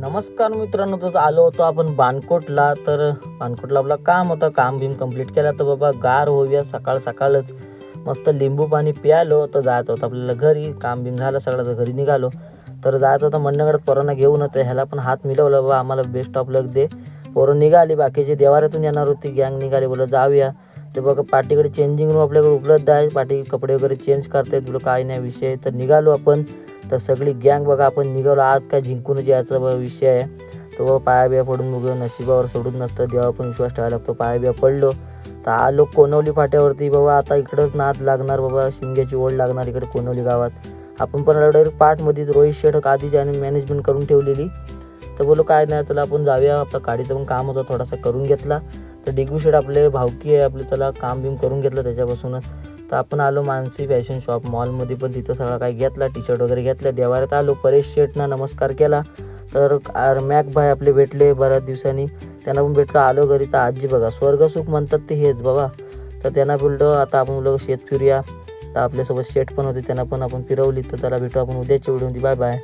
नमस्कार मित्रांनो तर आलो होतो आपण बानकोटला. तर बानकोटला आपला काम होतं काम बिम कंप्लीट केलं. तर बाबा गार होऊया सकाळ सकाळच मस्त लिंबू पाणी प्यालो. तर जायचं होतं आपल्याला घरी काम बिम झालं सगळं तर घरी निघालो. तर जायचं होतं मंडळगडात पोरांना घेऊन. तर ह्याला पण हात मिळवला बाबा आम्हाला बेस्ट ऑफ लक दे. पोरं निघाली बाकीचे देवाऱ्यातून येणार होती गँग निघाली बोला जाऊया. ते बघा पाठीकडे चेंजिंग रूम आपल्याकडे उपलब्ध आहे. पाठी कपडे वगैरे चेंज करता येत तुला काय नाही विषय तर निघालो आपण. तर सगळी गँग बघा आपण निघालो. आज काय जिंकूनच याचा विषय आहे. तो बाबा पाया बिया पडून बघू नशिबावर सोडून नसतं. देवा पण विश्वास ठेवायला लागतो. पाया बिया पडलो. तर आलो कोनवली फाट्यावरती बाबा आता इकडंच नाद लागणार बाबा. शिंग्याची ओढ लागणार इकडे कोनवली गावात. आपण पण डायरेक्ट पार्टमध्ये रोहित शेठक आधीच आणि मॅनेजमेंट करून ठेवलेली. तर बोलो काय नाही चला आपण जाऊया. आपला गाडीचं पण काम होतं थोडासा करून घेतला. तर डिगू शेठ आपले भावकी आहे आपले चला काम बिम करून घेतलं त्याच्यापासूनच. तर आपण आलो मानसी फॅशन शॉप. मॉलमध्ये पण तिथं सगळं काय घेतला टी शर्ट वगैरे घेतलं. देवारात आलो परेश शेटना नमस्कार केला. तर आर- मॅक भाई आपले भेटले बऱ्याच दिवसांनी. त्यांना पण भेटलं आलो घरी. तर आजी बघा स्वर्गसुख म्हणतात ते हेच बाबा. तर त्यांना बोललो आता आपण बोललो शेत फिरूया. तर आपल्यासोबत शेट पण होते त्यांना पण आपण फिरवली. तर त्याला भेटू आपण उद्याची व्हिडिओ बाय बाय